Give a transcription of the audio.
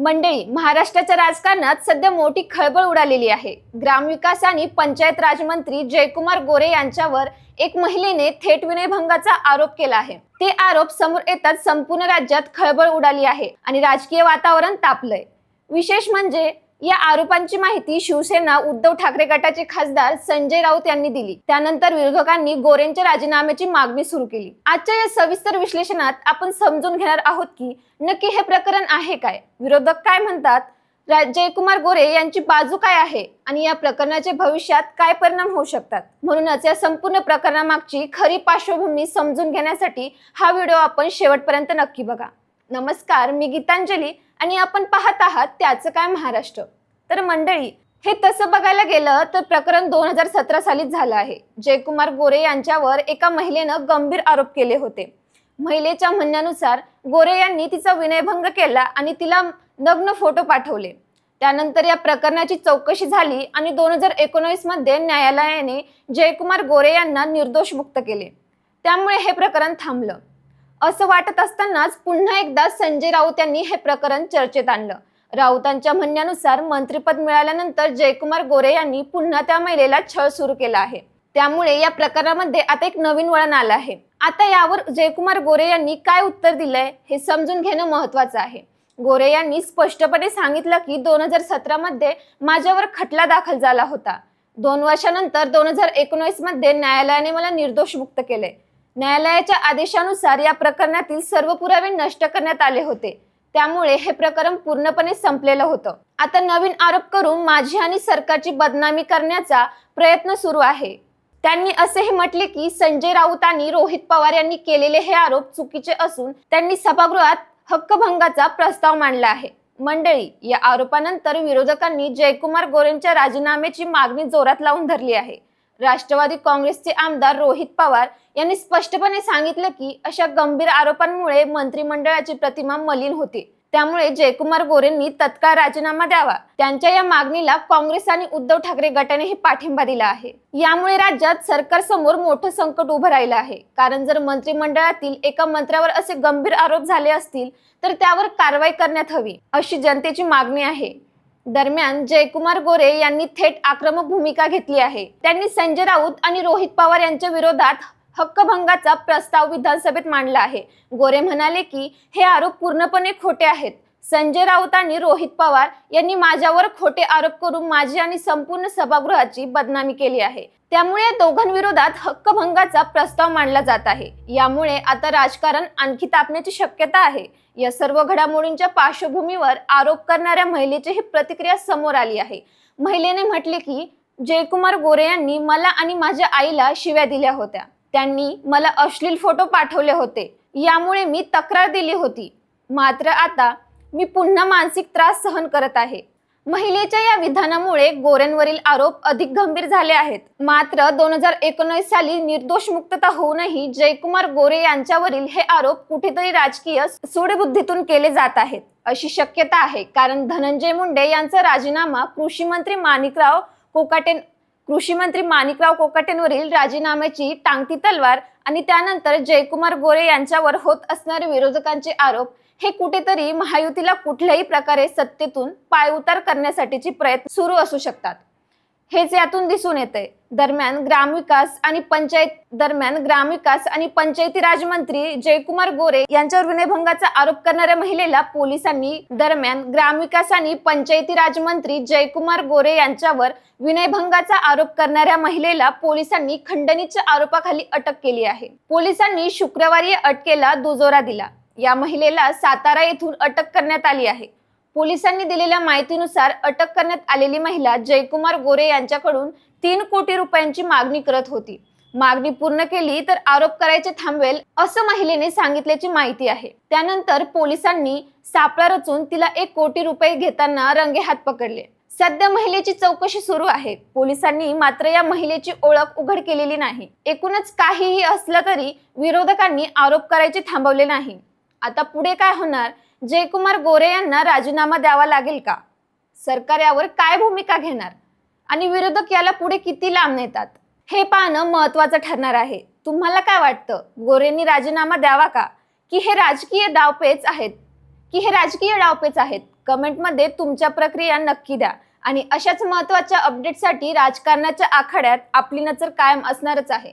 मंडळी महाराष्ट्राच्या राजकारणात सध्या मोठी खळबळ उडालेली आहे. ग्रामविकास आणि पंचायत राजमंत्री जयकुमार गोरे यांच्यावर एक महिलेने थेट विनयभंगाचा आरोप केला आहे. ते आरोप समोर येतात संपूर्ण राज्यात खळबळ उडाली आहे आणि राजकीय वातावरण तापलंय. विशेष म्हणजे या आरोपांची माहिती शिवसेना उद्धव ठाकरे गटाचे खासदार संजय राऊत यांनी दिली. त्यानंतर विरोधकांनी गोरेंच्या राजीनाम्याची मागणी सुरू केली. आजच्या या सविस्तर विश्लेषणात आपण समजून घेणार आहोत की नक्की हे प्रकरण आहे काय? विरोधक काय म्हणतात? जयकुमार गोरे यांची बाजू काय आहे? आणि या प्रकरणाचे भविष्यात काय परिणाम होऊ शकतात? म्हणूनच या संपूर्ण प्रकरणामागची खरी पार्श्वभूमी समजून घेण्यासाठी हा व्हिडिओ आपण शेवटपर्यंत नक्की बघा. नमस्कार मी गीतांजली. आणि आपण पाहत आहात त्याचं काय महाराष्ट्र. तर मंडळी हे तसं बघायला गेलं तर प्रकरण दोन हजार सतरा सालीच झालं आहे. जयकुमार गोरे यांच्यावर एका महिलेनं गंभीर आरोप केले होते. महिलेच्या म्हणण्यानुसार गोरे यांनी तिचा विनयभंग केला आणि तिला नग्न फोटो पाठवले. त्यानंतर या प्रकरणाची चौकशी झाली आणि दोन हजार एकोणवीसमध्ये न्यायालयाने जयकुमार गोरे यांना निर्दोष मुक्त केले. त्यामुळे हे प्रकरण थांबलं. असं वाटत असतानाच पुन्हा एकदा संजय राऊत यांनी हे प्रकरण चर्चेत आणलं. राऊतांच्या म्हणण्यानुसार मंत्रिपद मिळाल्यानंतर जयकुमार गोरे यांनी पुन्हा त्या महिलेला छळ सुरू केला आहे. त्यामुळे या प्रकरणामध्ये आता एक नवीन वळण आलं आहे. आता यावर जयकुमार गोरे यांनी काय उत्तर दिलंय हे समजून घेणं महत्वाचं आहे. गोरे यांनी स्पष्टपणे सांगितलं की दोन हजार सतरा मध्ये माझ्यावर खटला दाखल झाला होता. दोन वर्षानंतर दोन हजार एकोणीसमध्ये न्यायालयाने मला निर्दोष मुक्त केले. न्यायालयाच्या आदेशानुसार या प्रकरणातील सर्व पुरावे नष्ट करण्यात आले होते. त्यामुळे हे प्रकरण पूर्णपणे संपलेलं होतं. आता नवीन आरोप करून माझी आणि सरकारची बदनामी करण्याचा प्रयत्न सुरू आहे. त्यांनी असेही म्हटले की संजय राऊत आणि रोहित पवार यांनी केलेले हे आरोप चुकीचे असून त्यांनी सभागृहात हक्कभंगाचा प्रस्ताव मांडला आहे. मंडळी या आरोपानंतर विरोधकांनी जयकुमार गोरेंच्या राजीनाम्याची मागणी जोरात लावून धरली आहे. राष्ट्रवादी काँग्रेसचे आमदार रोहित पवार यांनी स्पष्टपणे सांगितलं की अशा गंभीर आरोपांमुळे मंत्रिमंडळाची प्रतिमा मलिन होते. त्यामुळे जयकुमार गोरेंनी तत्काळ राजीनामा द्यावा. त्यांच्या या मागणीला काँग्रेस आणि उद्धव ठाकरे गटानेही पाठिंबा दिला आहे. यामुळे राज्यात सरकार समोर मोठं संकट उभं राहिलं आहे. कारण जर मंत्रिमंडळातील एका मंत्र्यावर असे गंभीर आरोप झाले असतील तर त्यावर कारवाई करण्यात हवी अशी जनतेची मागणी आहे. दरम्यान जयकुमार गोरे यांनी थेट आक्रमक भूमिका घेतली आहे. त्यांनी संजय राऊत आणि रोहित पवार यांच्या विरोधात हक्कभंगाचा प्रस्ताव विधानसभेत मांडला आहे. गोरे म्हणाले की हे आरोप पूर्णपणे खोटे आहेत. संजय राऊत आणि रोहित पवार यांनी माझ्यावर खोटे आरोप करून माझी आणि संपूर्ण सभागृहाची बदनामी केली आहे. त्यामुळे या दोघांविरोधात हक्कभंगाचा प्रस्ताव मांडला जात आहे. यामुळे आता राजकारण आणखी तापण्याची शक्यता आहे. या सर्व घडामोडींच्या पार्श्वभूमीवर आरोप करणाऱ्या महिलेची ही प्रतिक्रिया समोर आली आहे. महिलेने म्हटले की जयकुमार गोरे यांनी मला आणि माझ्या आईला शिव्या दिल्या होत्या. त्यांनी मला अश्लील फोटो पाठवले होते. यामुळे मी तक्रार दिली होती. मात्र आता मी पुन्हा मानसिक त्रास सहन करत आहे. महिलेच्या या विधानामुळे गोऱ्यांवरील आरोप अधिक गंभीर झाले आहेत. मात्र दोन हजार एकोणीस साली निर्दोष मुक्तता होऊनही जयकुमार गोरे यांच्यावरील हे आरोप कुठेतरी राजकीय सूडबुद्धीतून केले जात आहेत. अशी शक्यता आहे कारण धनंजय मुंडे यांचा राजीनामा कृषी मंत्री माणिकराव कोकाटे कृषी मंत्री माणिकराव कोकाटेंवरील राजीनाम्याची टांगती तलवार आणि त्यानंतर जयकुमार गोरे यांच्यावर होत असणारे विरोधकांचे आरोप हे कुठेतरी महायुतीला कुठल्याही प्रकारे सत्तेतून पायउतार करण्यासाठीचे प्रयत्न सुरू असू शकतात. हेच यातून दिसून येते दरम्यान ग्रामविकास आणि पंचायत दरम्यान ग्रामविकास आणि पंचायती राजमंत्री जयकुमार गोरे यांच्यावर विनयभंगाचा आरोप करणाऱ्या महिलेला पोलिसांनी दरम्यान ग्रामविकास आणि पंचायती राजमंत्री जयकुमार गोरे यांच्यावर विनयभंगाचा आरोप करणाऱ्या महिलेला पोलिसांनी खंडणीच्या आरोपाखाली अटक केली आहे. पोलिसांनी शुक्रवारी अटकेला दुजोरा दिला. या महिलेला सातारा येथून अटक करण्यात आली आहे. पोलिसांनी दिलेल्या माहितीनुसार अटक करण्यात आलेली महिला जयकुमार गोरे यांच्याकडून तीन कोटी रुपयांची मागणी करत होती. मागणी पूर्ण केली तर आरोप करायचे थांबवेल असं महिलेने सांगितल्याची माहिती आहे. त्यानंतर पोलिसांनी सापळा रचून तिला एक कोटी रुपये घेताना रंगेहात पकडले. सध्या महिलेची चौकशी सुरू आहे. पोलिसांनी मात्र या महिलेची ओळख उघड केलेली नाही. एकूणच काहीही असलं तरी विरोधकांनी आरोप करायचे थांबवले नाही. आता पुढे काय होणार? जयकुमार गोरे यांना राजीनामा द्यावा लागेल का? सरकार यावर काय भूमिका घेणार? आणि विरोधक याला पुढे किती लांब नेतात? हे पाहणं महत्वाचं ठरणार आहे. तुम्हाला काय वाटतं? गोरेंनी राजीनामा द्यावा का? की हे राजकीय डावपेच आहेत? की हे राजकीय डावपेच आहेत? कमेंटमध्ये तुमच्या प्रक्रिया नक्की द्या. आणि अशाच महत्त्वाच्या अपडेटसाठी राजकारणाच्या आखाड्यात आपली नजर कायम असणारच आहे.